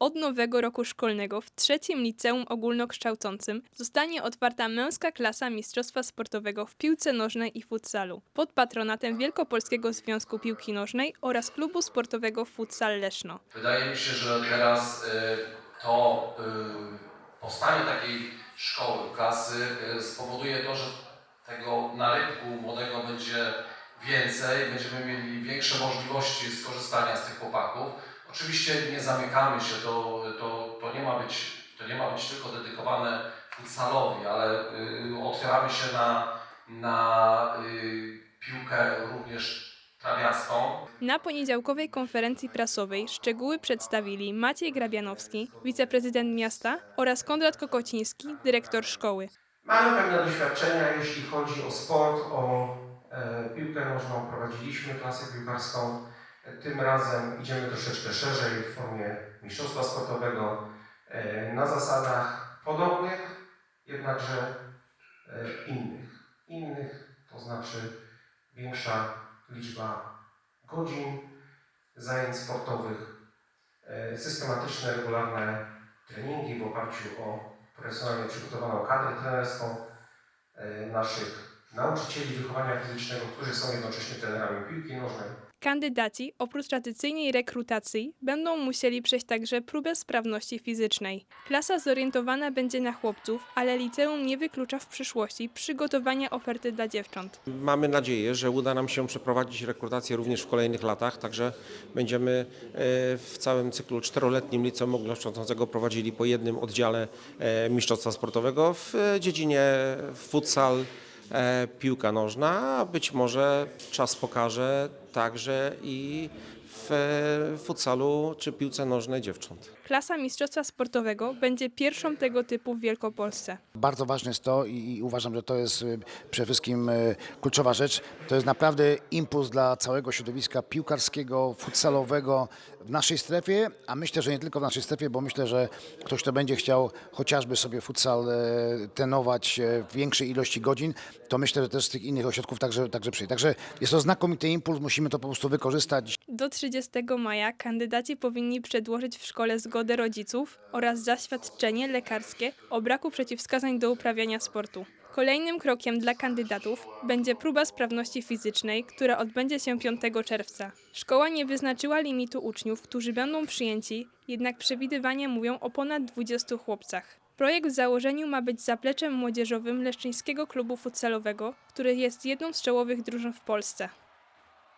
Od nowego roku szkolnego w trzecim liceum ogólnokształcącym zostanie otwarta męska klasa Mistrzostwa Sportowego w piłce nożnej i futsalu pod patronatem Wielkopolskiego Związku Piłki Nożnej oraz Klubu Sportowego Futsal Leszno. Wydaje mi się, że teraz y, to y, powstanie takiej szkoły, klasy y, spowoduje to, że tego naryku młodego będzie więcej, będziemy mieli większe możliwości skorzystania z tych chłopaków. Oczywiście nie zamykamy się, to, to, to, nie, ma być, to nie ma być tylko dedykowane futsalowi, ale y, otwieramy się na, na y, piłkę również trawiastą. Na poniedziałkowej konferencji prasowej szczegóły przedstawili Maciej Grabianowski, wiceprezydent miasta oraz Konrad Kokociński, dyrektor szkoły. Mamy pewne doświadczenia, jeśli chodzi o sport, o e, piłkę nożną. Prowadziliśmy klasę piłkarską. Tym razem idziemy troszeczkę szerzej w formie mistrzostwa sportowego e, na zasadach podobnych, jednakże e, innych. Innych to znaczy większa liczba godzin zajęć sportowych, e, systematyczne, regularne treningi w oparciu o profesjonalnie przygotowaną kadrę trenerską naszych nauczycieli wychowania fizycznego, którzy są jednocześnie trenerami piłki nożnej. Kandydaci oprócz tradycyjnej rekrutacji będą musieli przejść także próbę sprawności fizycznej. Klasa zorientowana będzie na chłopców, ale liceum nie wyklucza w przyszłości przygotowania oferty dla dziewcząt. Mamy nadzieję, że uda nam się przeprowadzić rekrutację również w kolejnych latach, także będziemy e, w całym cyklu czteroletnim liceum ogólnokształcącego prowadzili po jednym oddziale e, mistrzostwa sportowego w e, dziedzinie futsal, piłka nożna, a być może czas pokaże także i w futsalu czy piłce nożnej dziewcząt. Klasa Mistrzostwa Sportowego będzie pierwszą tego typu w Wielkopolsce. Bardzo ważne jest to i, uważam, że to jest y, przede wszystkim y, kluczowa rzecz. To jest naprawdę impuls dla całego środowiska piłkarskiego, futsalowego w naszej strefie, a myślę, że nie tylko w naszej strefie, bo myślę, że ktoś, kto będzie chciał chociażby sobie futsal e, trenować e, w większej ilości godzin, to myślę, że też z tych innych ośrodków także, także przyjdzie. Także jest to znakomity impuls, musimy to po prostu wykorzystać. Do 30 maja kandydaci powinni przedłożyć w szkole zgodę rodziców oraz zaświadczenie lekarskie o braku przeciwwskazań do uprawiania sportu. Kolejnym krokiem dla kandydatów będzie próba sprawności fizycznej, która odbędzie się 5 czerwca. Szkoła nie wyznaczyła limitu uczniów, którzy będą przyjęci, jednak przewidywania mówią o ponad 20 chłopcach. Projekt w założeniu ma być zapleczem młodzieżowym Leszczyńskiego Klubu Futsalowego, który jest jedną z czołowych drużyn w Polsce.